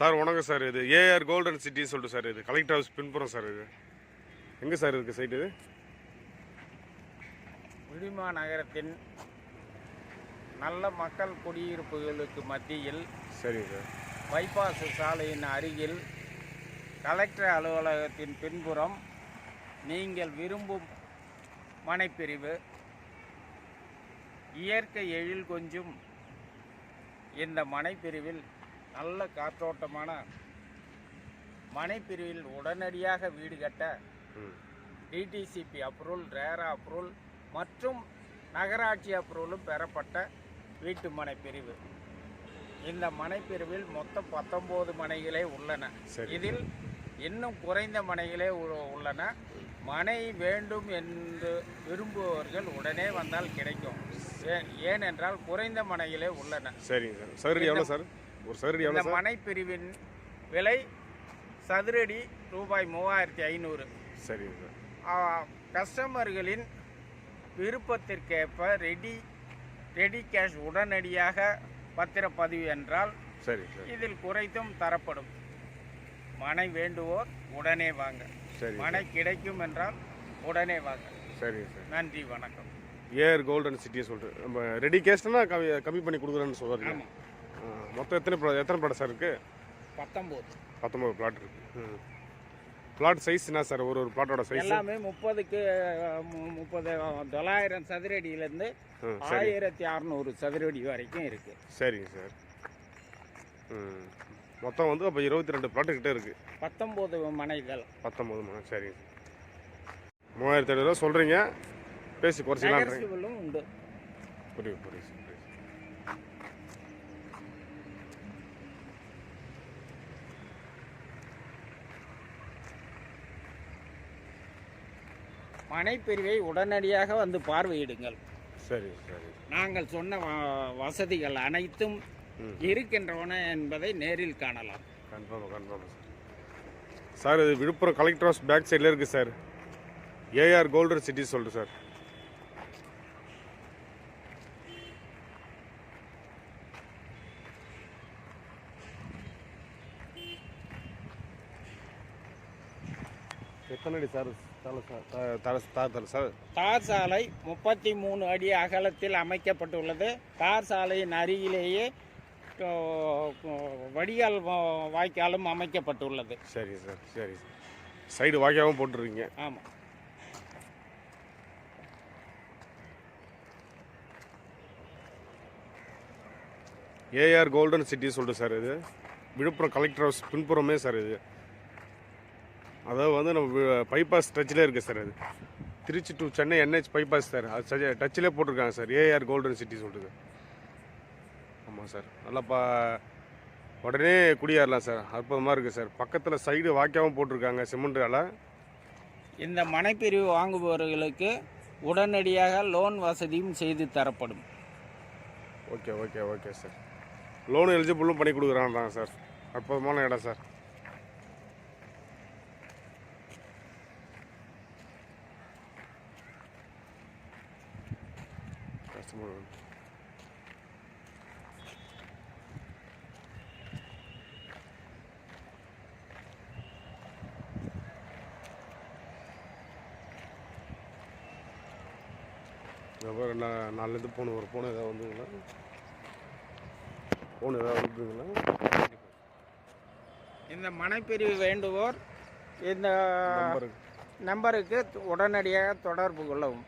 Sir வணக்கம் sir. இது AR golden city சொல்லிட்டு சார் இது கலெக்டர் ஹவுஸ் பின்புறம் சார் இது. எங்கே சார் இருக்குது சைட் இது? விழிமா நகரத்தின் நல்ல மக்கள் குடியிருப்புகளுக்கு மத்தியில் சரிங்க சார். பைபாஸ் சாலையின் அருகில் கலெக்டர் அலுவலகத்தின் பின்புறம் நீங்கள் விரும்பும் மனைப்பிரிவு இயற்கை எழில் கொஞ்சும் இந்த மனைப்பிரிவில் நல்ல காற்றோட்டமான மனைப்பிரிவில் உடனடியாக வீடு கட்ட டிடிசிபி அப்ரூவல் ரேரா அப்ரூவல் மற்றும் நகராட்சி அப்ரூவலும் பெறப்பட்ட வீட்டு மனை பிரிவு இந்த மனைப்பிரிவில் மொத்தம் பத்தொம்போது மனைகளே உள்ளன. சரி. இதில் இன்னும் குறைந்த மனைகளே உள்ளன. மனை வேண்டும் என்று விரும்புபவர்கள் உடனே வந்தால் கிடைக்கும். ஏனென்றால் குறைந்த மனைகளே உள்ளன. சரிங்க சார். சதுரடி எவ்வளோ சார்? ஒரு சதுரடி இந்த சார்? மனை பிரிவின் விலை சதுரடி ரூபாய் மூவாயிரத்தி ஐநூறு. சார் கஸ்டமர்களின் விருப்பத்திற்கேற்ப ரெடி ரெடி கேஷ் உடனடியாக பத்திரப்பதிவு என்றால் சார் இதில் குறைத்தும் தரப்படும். மனை வேண்டுவோர் உடனே வாங்க. சரி மனை கிடைக்கும் என்றால் உடனே வாங்க. சரிங்க சார். நன்றி வணக்கம். ஏஆர் கோல்டன் சிட்டியை சொல்லிட்டு நம்ம ரெடி கேஷ்னா கம்மி கம்மி பண்ணி கொடுக்குறேன்னு ஆமாம் மொத்தம் எத்தனை plot- எத்தனை பிளாட் சார் இருக்குது பத்தொம்போது. பத்தொம்பது பிளாட் இருக்குது ம். பிளாட் சைஸ் என்ன சார்? ஒரு ஒரு பிளாட்டோட சைஸ் எல்லாமே முப்பதுக்கு முப்பது தொள்ளாயிரம் சதுரடியிலேருந்து ஆயிரத்தி அறநூறு சதுரடி வரைக்கும் இருக்குது சரிங்க சார். ம். மொத்தம் வந்து அப்போ இருபத்தி ரெண்டு பிளாட்டு கிட்டே இருக்குது பத்தொம்போது மனைகள். பத்தொம்பது மணி சரிங்க சார். மூவாயிரத்தி ஐநூறுரூவா சொல்கிறீங்க பேசி நெகர்சிபிளும் உண்டு. புரியுது புரியுது சார், புரியுது மனைப்பிரிவை உடனடியாக வந்து பார்வையிடுங்கள். சரி சரி. நாங்கள் சொன்ன வசதிகள் அனைத்தும் இருக்கின்றன என்பதை நேரில் காணலாம். Confirm confirm sir. சார் இது விழுப்புரம் கலெக்டர் ஹவுஸ் பேக் சைடில் இருக்குது சார். ஏஆர் கோல்டன் சிட்டி சொல்லிட்டு சார். எத்தனை அடி சார்? தார் சார்? தார் சாலை முப்பத்தி மூணு அடி அகலத்தில் அமைக்கப்பட்டுள்ளது. தார் சாலையின் அருகிலேயே வடிகால் வாய்க்காலும் அமைக்கப்பட்டுள்ளது. சரி சார் சரி சார். சைடு வாக்கியாகவும் போட்டுருக்கீங்க. ஆமாம் ஏஆர் கோல்டன் சிட்டி சொல்லிட்டு சார் இது. விழுப்புரம் கலெக்டர் ஹவுஸ் பின்புறமே சார் இது. அதாவது வந்து நம்ம பைபாஸ் டச்சில் இருக்குது சார் அது. Trichy to Chennai NH bypass sir. அது டச்சிலே போட்டிருக்காங்க சார். ஏஆர் கோல்டன் சிட்டி சொல்லிட்டு. ஆமாம் சார். நல்லா பா உடனே குடியேறலாம் சார். அற்புதமாக இருக்குது சார். பக்கத்தில் சைடு வாக்கியாகவும் போட்டிருக்காங்க சிமெண்ட் அலை இந்த மனைப்பிரிவு வாங்குபவர்களுக்கு உடனடியாக லோன் வசதியும் செய்து தரப்படும். Okay okay okay sir. Loan எலிஜிபிளும் பண்ணி கொடுக்குறாங்க சார். அற்புதமான இடம் சார். கஸ்டமர் அப்புறம் நான் நாலுலேருந்து போன ஒரு போன ஏதாவது வந்துங்களா ஃபோன் ஏதாவது வந்துங்களா இந்த மனைப்பிரிவு வேண்டுவோர் இந்த நம்பருக்கு உடனடியாக தொடர்பு கொள்ளவும்.